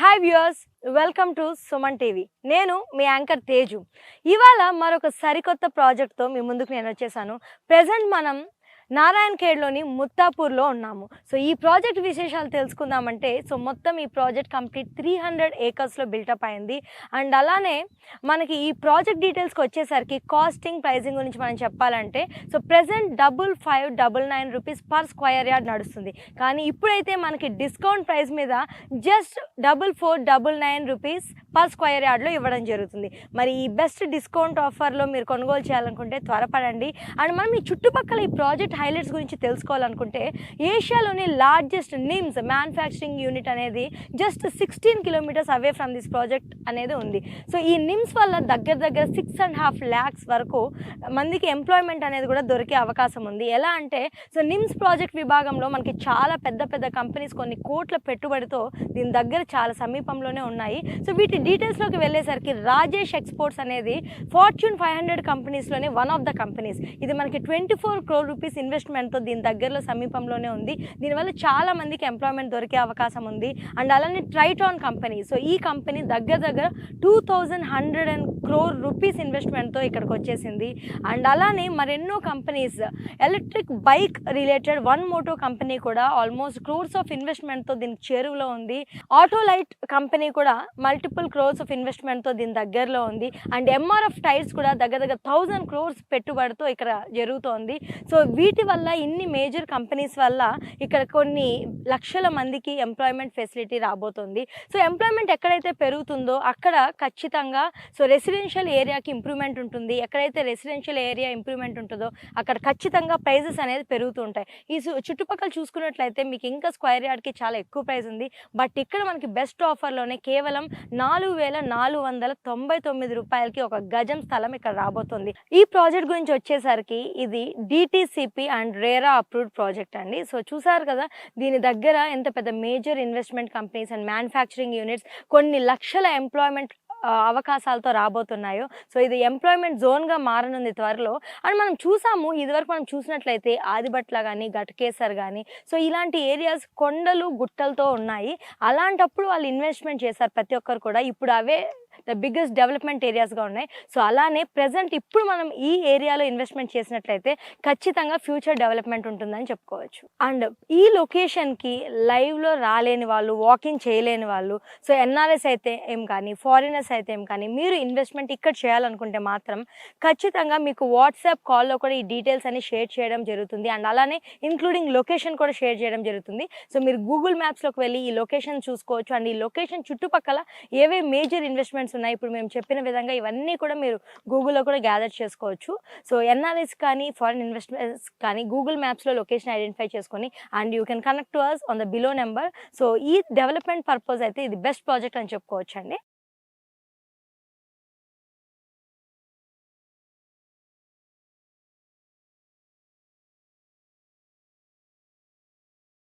Hi viewers welcome to Suman TV నేను మీ anchor Teju. ఇవాళ మరొక సరికొత్త ప్రాజెక్ట్తో మీ ముందుకు నేను వచ్చేసాను. ప్రజెంట్ మనం నారాయణ ఖేడ్లోని ముత్తాపూర్లో ఉన్నాము. సో ఈ ప్రాజెక్ట్ విశేషాలు తెలుసుకుందామంటే సో మొత్తం ఈ ప్రాజెక్ట్ కంప్లీట్ త్రీ హండ్రెడ్ ఏకర్స్లో బిల్టప్ అయింది. అండ్ అలానే మనకి ఈ ప్రాజెక్ట్ డీటెయిల్స్కి వచ్చేసరికి కాస్టింగ్ ప్రైజింగ్ గురించి మనం చెప్పాలంటే so present double five double nine rupees per square yard నడుస్తుంది. కానీ ఇప్పుడైతే మనకి డిస్కౌంట్ ప్రైస్ మీద just double four double nine rupees per square యార్డ్లో ఇవ్వడం జరుగుతుంది. మరి ఈ బెస్ట్ డిస్కౌంట్ ఆఫర్లో మీరు కొనుగోలు చేయాలనుకుంటే త్వరపడండి. అండ్ మనం ఈ చుట్టుపక్కల ఈ ప్రాజెక్ట్ హైలైట్స్ గురించి తెలుసుకోవాలనుకుంటే ఏషియాలోని లార్జెస్ట్ నిమ్స్ మ్యానుఫ్యాక్చరింగ్ యూనిట్ అనేది just sixteen kilometres away from this project అనేది ఉంది. సో ఈ నిమ్స్ వల్ల దగ్గర దగ్గర సిక్స్ అండ్ హాఫ్ ల్యాక్స్ వరకు మందికి ఎంప్లాయ్మెంట్ అనేది కూడా దొరికే అవకాశం ఉంది. ఎలా అంటే సో నిమ్స్ ప్రాజెక్ట్ విభాగంలో మనకి చాలా పెద్ద పెద్ద కంపెనీస్ కొన్ని కోట్ల పెట్టుబడితో దీని దగ్గర చాలా సమీపంలోనే ఉన్నాయి. సో వీటి డీటెయిల్స్లోకి వెళ్ళేసరికి రాజేష్ ఎక్స్పోర్ట్స్ అనేది ఫార్చ్యూన్ ఫైవ్ హండ్రెడ్ కంపెనీస్లోనే వన్ ఆఫ్ ద కంపెనీస్ ఇది మనకి ట్వంటీ ఫోర్ క్రోర్ రూపీస్ ఇన్వెస్ట్మెంట్తో దీని దగ్గరలో సమీపంలోనే ఉంది. దీనివల్ల చాలా మందికి ఎంప్లాయ్మెంట్ దొరికే అవకాశం ఉంది. అండ్ అలానే ట్రైటాన్ కంపెనీ సో ఈ కంపెనీ దగ్గర దగ్గర two thousand hundred and crore rupees ఇన్వెస్ట్మెంట్తో ఇక్కడికి వచ్చేసింది అండ్ అలానే మరెన్నో companies electric bike related One Moto company కూడా ఆల్మోస్ట్ క్రోర్స్ ఆఫ్ ఇన్వెస్ట్మెంట్తో దీనికి చేరువలో ఉంది. ఆటో లైట్ కంపెనీ కూడా మల్టిపుల్ క్రోర్స్ ఆఫ్ ఇన్వెస్ట్మెంట్తో దీని దగ్గరలో ఉంది. అండ్ ఎంఆర్ఎఫ్ టైర్స్ కూడా దగ్గర దగ్గర థౌజండ్ క్రోర్స్ పెట్టుబడితో ఇక్కడ జరుగుతోంది. సో వీటి వల్ల ఇన్ని మేజర్ కంపెనీస్ వల్ల ఇక్కడ కొన్ని లక్షల మందికి ఎంప్లాయ్మెంట్ ఫెసిలిటీ రాబోతుంది. సో ఎంప్లాయ్మెంట్ ఎక్కడైతే పెరుగుతుందో అక్కడ ఖచ్చితంగా సో రెసిడెన్షియల్ ఏరియాకి ఇంప్రూవ్మెంట్ ఉంటుంది. ఎక్కడైతే రెసిడెన్షియల్ ఏరియా ఇంప్రూవ్మెంట్ ఉంటుందో అక్కడ ఖచ్చితంగా ప్రైజెస్ అనేది పెరుగుతూ ఉంటాయి. ఈ చుట్టుపక్కల చూసుకున్నట్లయితే మీకు ఇంకా స్క్వేర్ యార్డ్కి చాలా ఎక్కువ ప్రైస్ ఉంది. బట్ ఇక్కడ మనకి బెస్ట్ ఆఫర్లోనే కేవలం నాలుగు వేల నాలుగు వందల తొంభై తొమ్మిది రూపాయలకి ఒక గజం స్థలం ఇక్కడ రాబోతుంది. ఈ ప్రాజెక్ట్ గురించి వచ్చేసరికి ఇది DTCP and RERA approved project అండి. సో చూసారు కదా దీని దగ్గర ఎంత పెద్ద major investment companies and manufacturing units కొన్ని లక్షల ఎంప్లాయ్మెంట్ అవకాశాలతో రాబోతున్నాయో. సో ఇది ఎంప్లాయ్మెంట్ జోన్గా మారనుంది త్వరలో. అండ్ మనం చూసాము ఇదివరకు మనం చూసినట్లయితే ఆదిబట్ల కానీ గట్కేసర్ కానీ సో ఇలాంటి ఏరియాస్ కొండలు గుట్టలతో ఉన్నాయి. అలాంటప్పుడు వాళ్ళు ఇన్వెస్ట్మెంట్ చేశారు ప్రతి ఒక్కరు కూడా. ఇప్పుడు అవే ద బిగ్గెస్ట్ డెవలప్మెంట్ ఏరియాస్గా ఉన్నాయి. సో అలానే ప్రజెంట్ ఇప్పుడు మనం ఈ ఏరియాలో ఇన్వెస్ట్మెంట్ చేసినట్లయితే ఖచ్చితంగా ఫ్యూచర్ డెవలప్మెంట్ ఉంటుందని చెప్పుకోవచ్చు. అండ్ ఈ లొకేషన్కి లైవ్లో రాలేని వాళ్ళు వాకింగ్ చేయలేని వాళ్ళు సో ఎన్ఆర్ఎస్ అయితే ఏం కానీ ఫారినర్స్ అయితే ఏం కానీ మీరు ఇన్వెస్ట్మెంట్ ఇక్కడ చేయాలనుకుంటే మాత్రం ఖచ్చితంగా మీకు వాట్సాప్ కాల్లో కూడా ఈ డీటెయిల్స్ అన్ని షేర్ చేయడం జరుగుతుంది. అండ్ అలానే ఇంక్లూడింగ్ లొకేషన్ కూడా షేర్ చేయడం జరుగుతుంది. సో మీరు గూగుల్ మ్యాప్స్లోకి వెళ్ళి ఈ లొకేషన్ చూసుకోవచ్చు. అండ్ ఈ లొకేషన్ చుట్టుపక్కల ఏవే మేజర్ ఇన్వెస్ట్మెంట్స్ ఉన్నాయి. ఇప్పుడు మేము చెప్పిన విధంగా ఇవన్నీ కూడా మీరు గూగుల్లో కూడా గ్యాదర్ చేసుకోవచ్చు. సో ఎన్ఆర్ఎస్ కానీ ఫారిన్ ఇన్వెస్ట్మెంట్స్ కానీ గూగుల్ మ్యాప్స్లో లొకేషన్ ఐడెంటిఫై చేసుకొని and you can connect to us on the below number so ఈ డెవలప్మెంట్ పర్పస్ అయితే ఇది బెస్ట్ ప్రాజెక్ట్ అని చెప్పుకోవచ్చు అండి